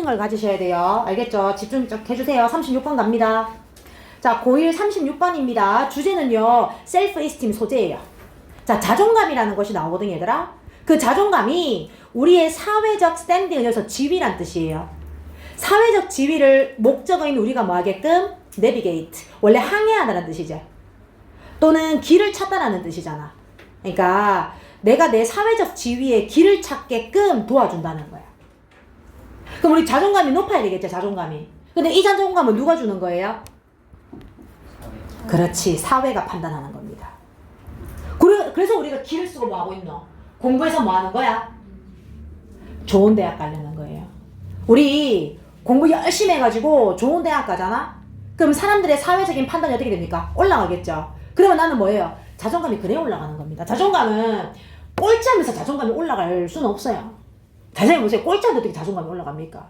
생각을 가지셔야 돼요. 알겠죠? 집중 좀 해주세요. 36번 갑니다. 자, 고1 36번입니다. 주제는요, 셀프 이스팀 소재예요. 자, 자존감이라는 것이 나오거든요, 얘들아. 그 자존감이 우리의 사회적 스탠딩을 여기서 지위란 뜻이에요. 사회적 지위를 목적어인 우리가 뭐 하게끔? 내비게이트. 원래 항해하다라는 뜻이죠. 또는 길을 찾다라는 뜻이잖아. 그러니까 내가 내 사회적 지위에 길을 찾게끔 도와준다는 거야. 그럼 우리 자존감이 높아야 되겠죠, 자존감이. 근데 이 자존감은 누가 주는 거예요? 그렇지, 사회가 판단하는 겁니다. 그래, 그래서 우리가 길을 쓰고 뭐 하고 있노? 공부해서 뭐 하는 거야? 좋은 대학 가려는 거예요. 우리 공부 열심히 해가지고 좋은 대학 가잖아? 그럼 사람들의 사회적인 판단이 어떻게 됩니까? 올라가겠죠. 그러면 나는 뭐예요? 자존감이 그래 올라가는 겁니다. 자존감은 꼴찌하면서 자존감이 올라갈 수는 없어요. 잘 생각해보세요. 꼴찌한테 어떻게 자존감이 올라갑니까?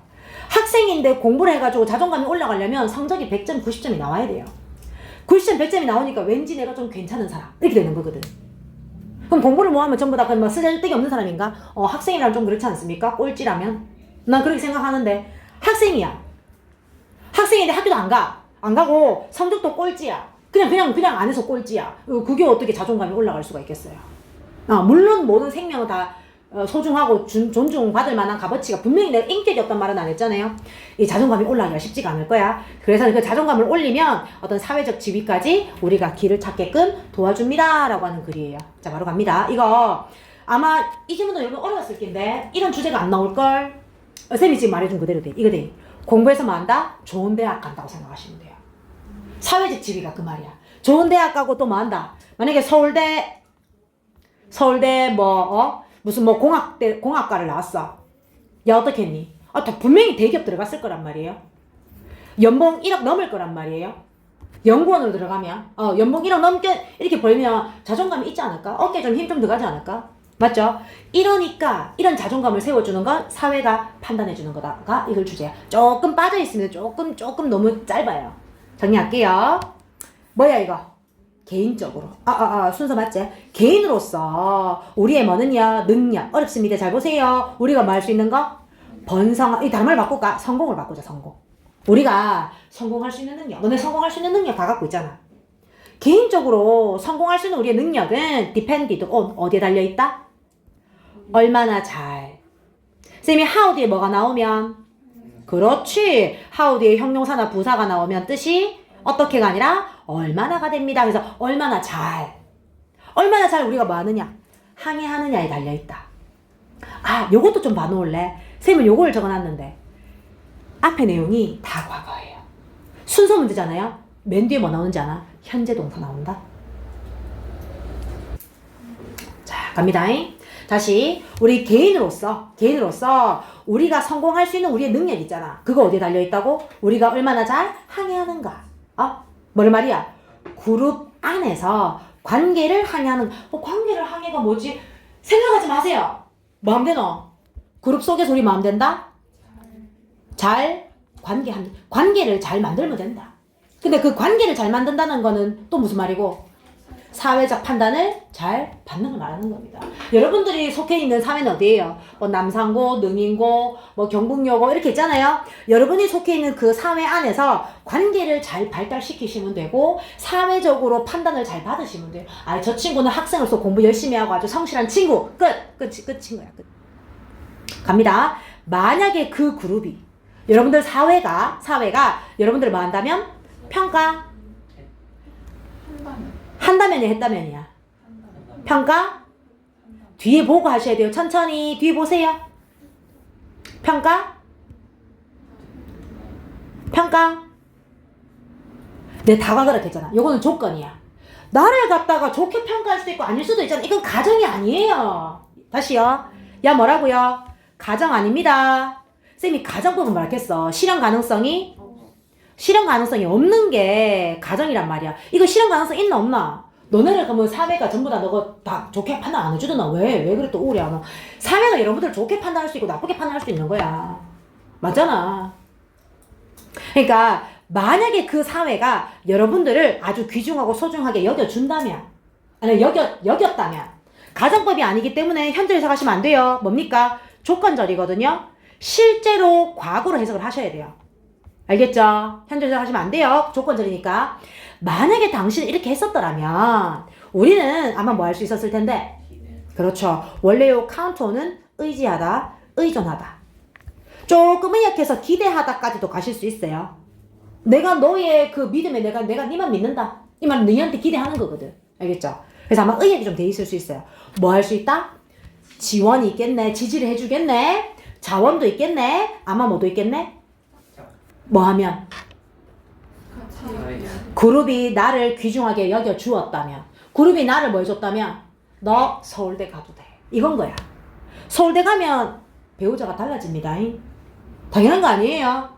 학생인데 공부를 해가지고 자존감이 올라가려면 성적이 100점, 90점이 나와야 돼요. 90점, 100점이 나오니까 왠지 내가 좀 괜찮은 사람. 이렇게 되는 거거든. 그럼 공부를 뭐 하면 전부 다 그냥 뭐 쓰잘데기 없는 사람인가? 어, 학생이라면 좀 그렇지 않습니까? 꼴찌라면? 난 그렇게 생각하는데 학생이야. 학생인데 학교도 안 가. 안 가고 성적도 꼴찌야. 그냥 그냥 그냥 안에서 꼴찌야. 어, 그게 어떻게 자존감이 올라갈 수가 있겠어요? 아, 물론 모든 생명은 다 어, 소중하고 준- 존중받을 만한 값어치가 분명히 내가 인격이 없단 말은 안 했잖아요. 이 자존감이 올라가기가 쉽지가 않을 거야. 그래서 그 자존감을 올리면 어떤 사회적 지위까지 우리가 길을 찾게끔 도와줍니다. 라고 하는 글이에요. 자, 바로 갑니다. 이거 아마 이 질문도 여러분 어려웠을 텐데 이런 주제가 안 나올걸? 어, 쌤이 지금 말해준 그대로 돼. 이거 돼. 공부해서 뭐 한다? 좋은 대학 간다고 생각하시면 돼요. 사회적 지위가 그 말이야. 좋은 대학 가고 또 뭐 한다? 만약에 서울대, 서울대 뭐, 어? 무슨 뭐 공학대, 공학과를 나왔어. 야, 어떻게 했니? 아, 다 분명히 대기업 들어갔을 거란 말이에요. 연봉 1억 넘을 거란 말이에요. 연구원으로 들어가면, 어, 연봉 1억 넘게 이렇게 벌면 자존감이 있지 않을까? 어깨 좀 힘 좀 들어가지 않을까? 맞죠? 이러니까, 이런 자존감을 세워주는 건 사회가 판단해주는 거다가 이걸 주제야. 조금 빠져있으면 조금, 조금 너무 짧아요. 정리할게요. 뭐야, 이거? 개인적으로. 아, 아, 아, 순서 맞지? 개인으로서 우리의 뭐는요, 능력. 어렵습니다. 잘 보세요. 우리가 뭐 할 수 있는 거? 번성, 이 단어를 바꿀까? 성공을 바꾸자, 성공. 우리가 성공할 수 있는 능력. 너네 성공할 수 있는 능력 다 갖고 있잖아. 개인적으로 성공할 수 있는 우리의 능력은 depended on 어디에 달려 있다? 얼마나 잘. 쌤이 how 뒤에 뭐가 나오면? 그렇지. how 뒤에 형용사나 부사가 나오면 뜻이 어떻게가 아니라 얼마나가 됩니다. 그래서 얼마나 잘. 얼마나 잘 우리가 뭐 하느냐? 항해하느냐에 달려있다. 아, 요것도 좀 봐놓을래? 쌤은 요걸 적어놨는데. 앞에 내용이 다 과거예요. 순서 문제잖아요. 맨 뒤에 뭐 나오는지 아나? 현재 동사 나온다. 자, 갑니다. 다시 우리 개인으로서 개인으로서 우리가 성공할 수 있는 우리의 능력 있잖아. 그거 어디에 달려 있다고? 우리가 얼마나 잘 항해하는가? 어? 뭘 말이야? 그룹 안에서 관계를 항해하는 어, 관계를 항해가 뭐지? 생각하지 마세요. 마음 되노? 그룹 속에서 우리 마음 된다? 잘 관계한 관계를 잘 만들면 된다. 근데 그 관계를 잘 만든다는 거는 또 무슨 말이고 사회적 판단을 잘 받는 걸 말하는 겁니다. 여러분들이 속해 있는 사회는 어디예요? 뭐 남산고, 능인고, 뭐 경북여고 이렇게 있잖아요. 여러분이 속해 있는 그 사회 안에서 관계를 잘 발달시키시면 되고 사회적으로 판단을 잘 받으시면 돼요. 아, 저 친구는 학생으로서 공부 열심히 하고 아주 성실한 친구. 끝, 끝, 끝인 거야. 끝. 갑니다. 만약에 그 그룹이 여러분들 사회가 사회가 여러분들을 뭐 한다면 평가 한다면 한다면이 했다면이야. 평가 뒤에 보고 하셔야 돼요. 천천히 뒤에 보세요. 평가 평가 내 다가 그렇겠잖아. 요거는 조건이야. 나를 갖다가 좋게 평가할 수도 있고 아닐 수도 있잖아. 이건 가정이 아니에요. 다시요. 야 뭐라고요? 가정 아닙니다. 쌤이 가정법은 말했겠어. 실현 가능성이 실현 가능성이 없는 게 가정이란 말이야. 이거 실현 가능성 있나 없나? 너네를 그러면 사회가 전부 다 너가 다 좋게 판단 안 해주더나 왜? 왜 그래 또 우울해 하나? 사회가 여러분들 좋게 판단할 수 있고 나쁘게 판단할 수 있는 거야. 맞잖아. 그러니까 만약에 그 사회가 여러분들을 아주 귀중하고 소중하게 여겨준다면 아니 여겨 여겼다면 가정법이 아니기 때문에 현재 해석하시면 안 돼요. 뭡니까? 조건절이거든요. 실제로 과거로 해석을 하셔야 돼요. 알겠죠? 현재적 하시면 안 돼요. 조건절이니까. 만약에 당신이 이렇게 했었더라면 우리는 아마 뭐 할 수 있었을 텐데 그렇죠. 원래 요 카운터는 의지하다, 의존하다. 조금 의역해서 기대하다까지도 가실 수 있어요. 내가 너의 그 믿음에 내가 내가 니만 믿는다. 이 말은 너희한테 기대하는 거거든. 알겠죠? 그래서 아마 의역이 좀 돼 있을 수 있어요. 뭐 할 수 있다? 지원이 있겠네. 지지를 해주겠네. 자원도 있겠네. 아마 뭐도 있겠네. 뭐 하면? 그룹이 나를 귀중하게 여겨 주었다면 그룹이 나를 뭐 해줬다면 너 서울대 가도 돼. 이건 거야. 서울대 가면 배우자가 달라집니다. 잉? 당연한 거 아니에요?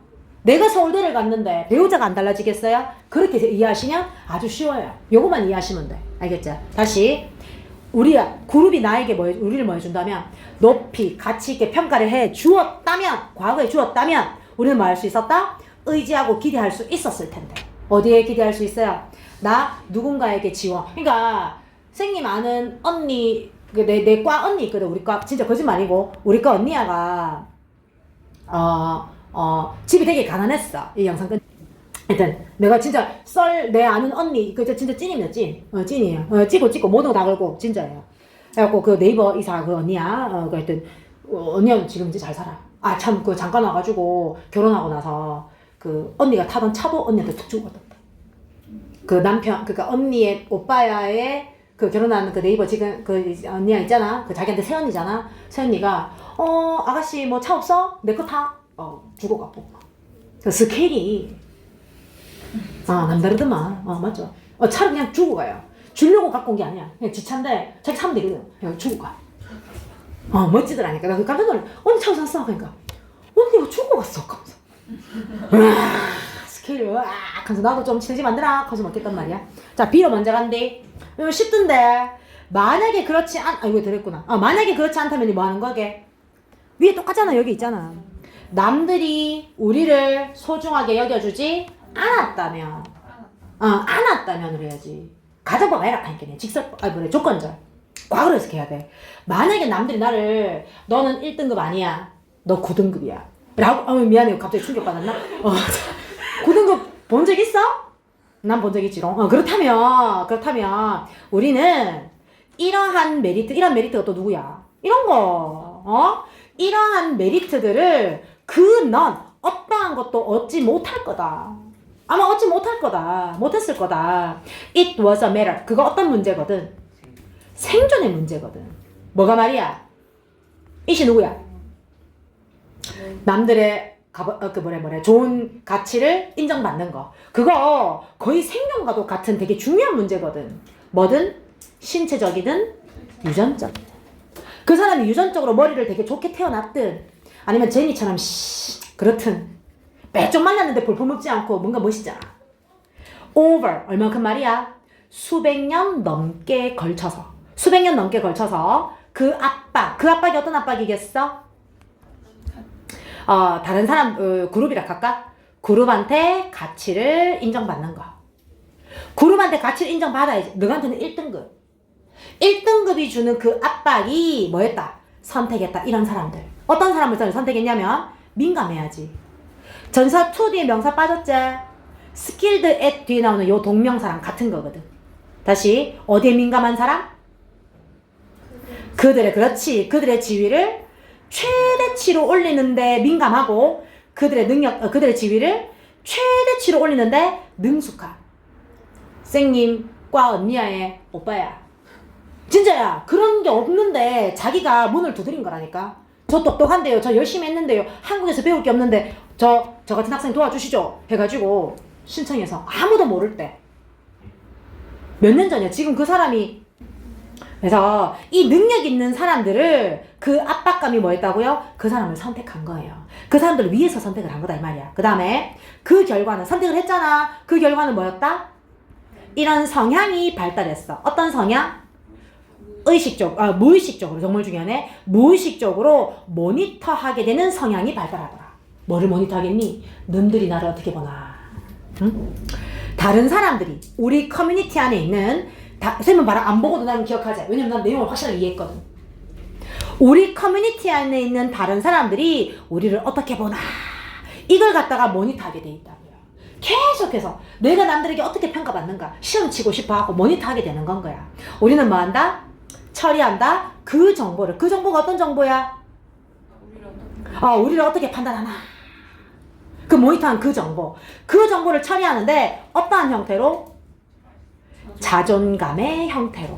내가 서울대를 갔는데 배우자가 안 달라지겠어요? 그렇게 이해하시면 아주 쉬워요. 요것만 이해하시면 돼. 알겠죠? 다시. 우리 그룹이 나에게 뭐 해- 우리를 뭐 해준다면 높이 가치 있게 평가를 해 주었다면 과거에 주었다면 우리는 뭐 할 수 있었다? 의지하고 기대할 수 있었을 텐데 어디에 기대할 수 있어요? 나 누군가에게 지원 그러니까 생님 아는 언니 내 내 과 언니 있거든 우리 과 진짜 거짓말이고 우리 과 언니야가 어, 어, 집이 되게 가난했어. 이 영상 끝. 하여튼, 내가 진짜 썰, 내 아는 언니, 그, 진짜 찐입니다, 찐. 어, 찐이에요. 어, 찍고 찍고, 모든 거다 걸고, 진짜예요. 그래갖고, 그 네이버 이사 그 언니야. 어, 그 하여튼, 어, 언니는 지금 이제 잘 살아. 아, 참, 그 잠깐 와가지고, 결혼하고 나서, 그, 언니가 타던 차도 언니한테 툭 주고 갔다. 그 남편, 그니까 언니의 오빠야의 그 결혼한 그 네이버 지금 그 언니가 있잖아. 그 자기한테 새언니잖아. 새언니가 어 아가씨 뭐 차 없어? 내 거 타. 어 주고 가고. 그 스케일이 아 남다르더만. 어 맞죠. 어 차를 그냥 주고 가요. 주려고 갖고 온 게 아니야. 그냥 지 차인데 자기 사면 되거든. 그냥 주고 가. 어 멋지더라니까. 나그 깜짝 놀래. 언니 차 어디서 샀어? 그러니까 언니가 주고 갔어. 하면서. 으아, 스케일을 으악 하면서 나도 좀 친해지 만들어 하면서 먹겠단 말이야. 자 B로 먼저 간대. 이거 쉽던데 만약에 그렇지 않 아이고 들었구나. 아 만약에 그렇지 않다면 뭐 하는 거게? 위에 똑같잖아 여기 있잖아. 남들이 우리를 소중하게 여겨주지 않았다면, 어 않았다면 그래야지. 가정법 해라 하니까 직설법 아 뭐래 조건절. 과거로 해석해야 돼. 만약에 남들이 나를 너는 1등급 아니야. 너 9등급이야. 라고 어 미안해 갑자기 충격받았나? 어 9등급 본 적 있어? 난 본 적 있지롱. 어, 그렇다면, 그렇다면, 우리는 이러한 메리트, 이런 메리트가 또 누구야? 이런 거, 어? 이러한 메리트들을 그 넌 어떠한 것도 얻지 못할 거다. 아마 얻지 못할 거다. 못했을 거다. It was a matter. 그거 어떤 문제거든? 생존의 문제거든. 뭐가 말이야? 이시 누구야? 남들의 가, 어, 그 뭐래 뭐래 좋은 가치를 인정받는 거 그거 거의 생명과도 같은 되게 중요한 문제거든 뭐든 신체적이든 유전적 그 사람이 유전적으로 머리를 되게 좋게 태어났든 아니면 제니처럼 씨 그렇든 빼쪽 말랐는데 볼품없지 않고 뭔가 멋있잖아 over 얼마큼 말이야 수백 년 넘게 걸쳐서 수백 년 넘게 걸쳐서 그 압박 그 압박이 어떤 압박이겠어? 어, 다른 사람 어, 그룹이라 할까? 그룹한테 가치를 인정받는 거. 그룹한테 가치를 인정받아야지. 너한테는 1등급. 1등급이 주는 그 압박이 뭐였다? 선택했다. 이런 사람들. 어떤 사람을 선택했냐면 민감해야지. 전사 2 뒤에 명사 빠졌지? 스킬드 at 뒤에 나오는 요 동명사랑 같은 거거든. 다시 어디에 민감한 사람? 그들의 그렇지. 그들의 지위를 최대치로 올리는데 민감하고 그들의 능력, 어, 그들의 지위를 최대치로 올리는데 능숙한 쌩님 과 언니야의 오빠야. 진짜야. 그런 게 없는데 자기가 문을 두드린 거라니까. 저 똑똑한데요. 저 열심히 했는데요. 한국에서 배울 게 없는데 저, 저 같은 학생 도와주시죠. 해가지고 신청해서 아무도 모를 때. 몇 년 전이야. 지금 그 사람이 그래서 이 능력 있는 사람들을 그 압박감이 뭐였다고요? 그 사람을 선택한 거예요. 그 사람들을 위해서 선택을 한 거다 이 말이야. 그 다음에 그 결과는 선택을 했잖아. 그 결과는 뭐였다? 이런 성향이 발달했어. 어떤 성향? 의식적, 아, 무의식적으로 정말 중요하네. 무의식적으로 모니터하게 되는 성향이 발달하더라. 뭐를 모니터하겠니? 놈들이 나를 어떻게 보나. 응? 다른 사람들이 우리 커뮤니티 안에 있는 다, 쌤은 봐라 안 보고도 나는 기억하자. 왜냐면 난 내용을 확실하게 이해했거든. 우리 커뮤니티 안에 있는 다른 사람들이 우리를 어떻게 보나 이걸 갖다가 모니터하게 돼 있다고요. 계속해서 내가 남들에게 어떻게 평가받는가 시험 치고 싶어 하고 모니터하게 되는 건 거야. 우리는 뭐 한다? 처리한다. 그 정보를 그 정보가 어떤 정보야? 아, 우리를 어떻게 판단하나? 그 모니터한 그 정보. 그 정보를 처리하는데 어떠한 형태로? 자존감의 형태로.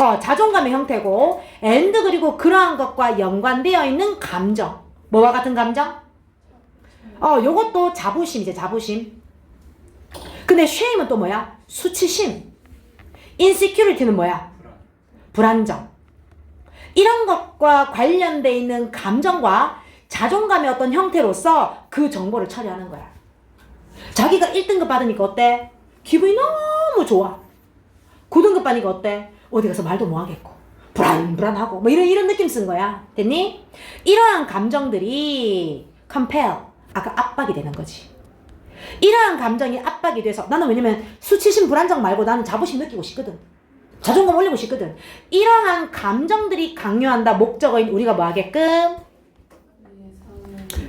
어, 자존감의 형태고, and 그리고 그러한 것과 연관되어 있는 감정. 뭐와 같은 감정? 어, 요것도 자부심이지, 자부심. 근데 shame은 또 뭐야? 수치심. insecurity는 뭐야? 불안정. 이런 것과 관련돼 있는 감정과 자존감의 어떤 형태로서 그 정보를 처리하는 거야. 자기가 1등급 받으니까 어때? 기분이 너무 좋아. 9등급 받으니까 어때? 어디 가서 말도 못 하겠고. 불안불안하고. 뭐 이런, 이런 느낌 쓴 거야. 됐니? 이러한 감정들이 compel. 아까 압박이 되는 거지. 이러한 감정이 압박이 돼서 나는 왜냐면 수치심 불안정 말고 나는 자부심 느끼고 싶거든. 자존감 올리고 싶거든. 이러한 감정들이 강요한다 목적어인 우리가 뭐 하게끔?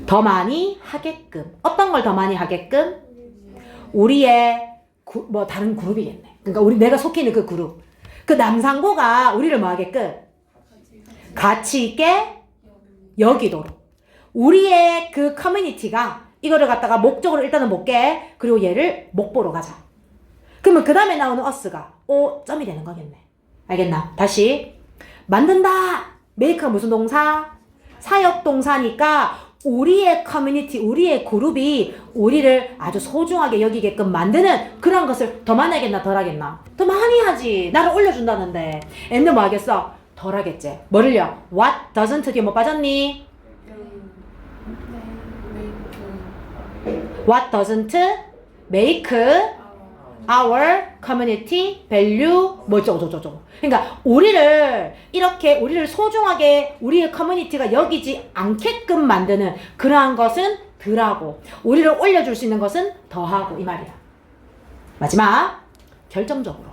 더 많이 하게끔. 어떤 걸 더 많이 하게끔? 우리의 구- 뭐 다른 그룹이겠네. 그러니까 우리 내가 속해 있는 그 그룹. 그 남상고가 우리를 뭐 하게끔? 가치 있게 여기도록. 우리의 그 커뮤니티가 이거를 갖다가 목적으로 일단은 못 깨. 그리고 얘를 못 보러 가자. 그러면 그 다음에 나오는 어스가 오 점이 되는 거겠네. 알겠나? 다시 만든다. 메이크가 무슨 동사? 사역 동사니까 우리의 커뮤니티, 우리의 그룹이 우리를 아주 소중하게 여기게끔 만드는 그런 것을 더 많이 하겠나 덜 하겠나? 더 많이 하지. 나를 올려준다는데. 엔드 뭐 하겠어? 덜 하겠지. 뭐를요? What doesn't 뒤에 뭐 빠졌니? What doesn't make our community value 뭐죠 저저저 그러니까 우리를 이렇게 우리를 소중하게 우리의 커뮤니티가 여기지 않게끔 만드는 그러한 것은 덜하고 우리를 올려줄 수 있는 것은 더하고 이 말이야. 마지막 결정적으로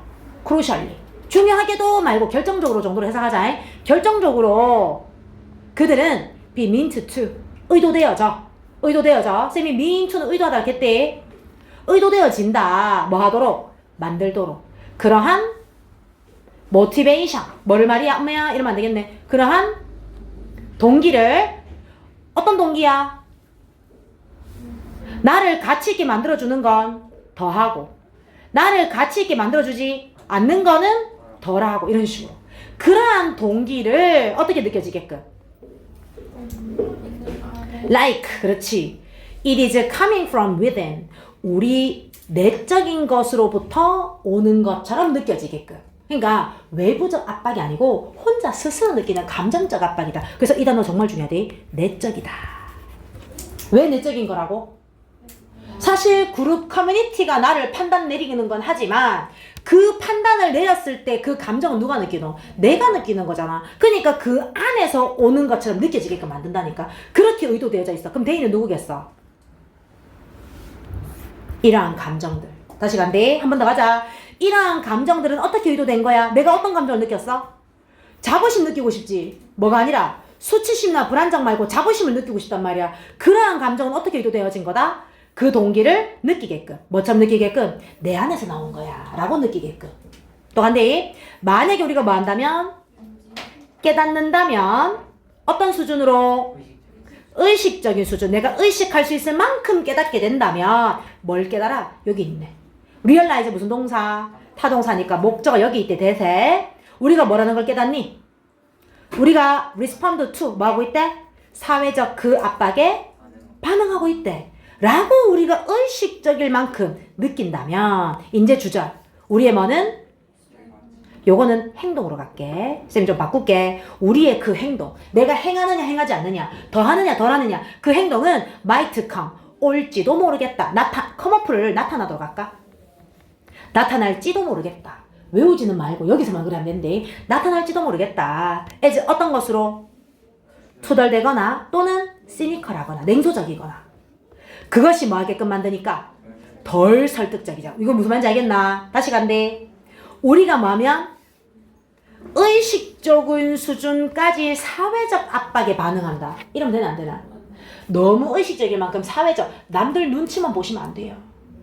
크루셜리 중요하게도 말고 결정적으로 정도로 해석하자. 결정적으로 그들은 be meant to 의도되어져. 의도되어져. 쌤이 mean to는 의도하다 했대 의도되어진다. 뭐 하도록? 만들도록. 그러한 모티베이션. 뭐를 말이야? 엄마야? 이러면 안 되겠네. 그러한 동기를 어떤 동기야? 나를 가치 있게 만들어주는 건 더하고 나를 가치 있게 만들어주지 않는 거는 덜하고 이런 식으로 그러한 동기를 어떻게 느껴지게끔 like 그렇지 it is coming from within 우리 내적인 것으로부터 오는 것처럼 느껴지게끔. 그러니까 외부적 압박이 아니고 혼자 스스로 느끼는 감정적 압박이다. 그래서 이 단어 정말 중요하대. 내적이다. 왜 내적인 거라고? 사실 그룹 커뮤니티가 나를 판단 내리는 건 하지만 그 판단을 내렸을 때 그 감정은 누가 느끼노? 내가 느끼는 거잖아. 그러니까 그 안에서 오는 것처럼 느껴지게끔 만든다니까. 그렇게 의도되어져 있어. 그럼 대인은 누구겠어? 이러한 감정들. 다시 간대. 한 번 더 가자. 이러한 감정들은 어떻게 의도된 거야? 내가 어떤 감정을 느꼈어? 자부심 느끼고 싶지. 뭐가 아니라 수치심이나 불안정 말고 자부심을 느끼고 싶단 말이야. 그러한 감정은 어떻게 의도되어진 거다? 그 동기를 느끼게끔. 뭐처럼 느끼게끔? 내 안에서 나온 거야. 라고 느끼게끔. 또 간대. 만약에 우리가 뭐 한다면? 깨닫는다면 어떤 수준으로? 의식적인 수준, 내가 의식할 수 있을 만큼 깨닫게 된다면 뭘 깨달아? 여기 있네. realize 무슨 동사? 타동사니까 목적어 여기 있대 대세. 우리가 뭐라는 걸 깨닫니? 우리가 respond to 뭐 하고 있대? 사회적 그 압박에 반응하고 있대. 라고 우리가 의식적일 만큼 느낀다면 이제 주절. 우리의 뭐는 요거는 행동으로 갈게. 쌤 좀 바꿀게. 우리의 그 행동. 내가 행하느냐, 행하지 않느냐. 더 하느냐, 덜 하느냐. 그 행동은 might come. 올지도 모르겠다. 나타, 컴어프를 나타나도록 할까? 나타날지도 모르겠다. 외우지는 말고 여기서만 그래 하면 된대. 나타날지도 모르겠다. as 어떤 것으로? 투덜대거나 또는 시니컬하거나 냉소적이거나. 그것이 뭐 하게끔 만드니까? 덜 설득적이자. 이거 무슨 말인지 알겠나? 다시 간대. 우리가 뭐 하면? 의식적인 수준까지 사회적 압박에 반응한다. 이러면 되나 안 되나? 너무 의식적일 만큼 사회적 남들 눈치만 보시면 안 돼요.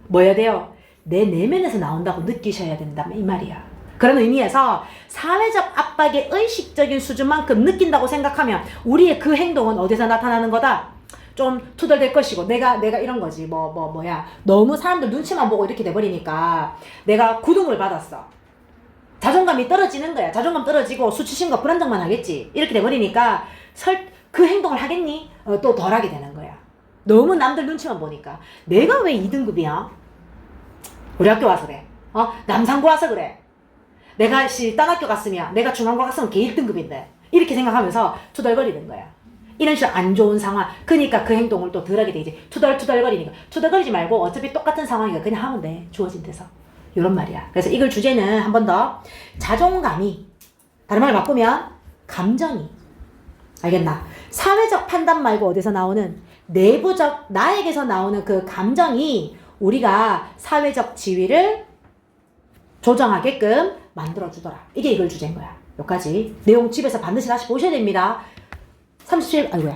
뭐 해야 돼요? 내 내면에서 나온다고 느끼셔야 된다 이 말이야. 그런 의미에서 사회적 압박의 의식적인 수준만큼 느낀다고 생각하면 우리의 그 행동은 어디서 나타나는 거다? 좀 투덜댈 것이고 내가 내가 이런 거지 뭐뭐 뭐, 야 너무 사람들 눈치만 보고 이렇게 돼버리니까 내가 구등을 받았어 자존감이 떨어지는 거야. 자존감 떨어지고 수치심과 불안정만 하겠지. 이렇게 돼버리니까 설 그 행동을 하겠니? 어, 또 덜 하게 되는 거야. 너무 남들 눈치만 보니까. 내가 왜 2등급이야? 우리 학교 와서 그래. 어? 남상고 와서 그래. 내가 시딴 학교 갔으면 내가 중간고 갔으면 걔 1등급인데. 이렇게 생각하면서 투덜거리는 거야. 이런 식으로 안 좋은 상황. 그러니까 그 행동을 또 덜하게 되지. 투덜투덜거리니까. 투덜거리지 말고 어차피 똑같은 상황이니까 그냥 하면 돼. 주어진 데서 이런 말이야 그래서 이걸 주제는 한 번 더 자존감이 다른 말로 바꾸면 감정이 알겠나 사회적 판단 말고 어디서 나오는 내부적 나에게서 나오는 그 감정이 우리가 사회적 지위를 조정하게끔 만들어주더라. 이게 이걸 주제인 거야. 여기까지. 내용 집에서 반드시 다시 보셔야 됩니다. 37, 아이고야.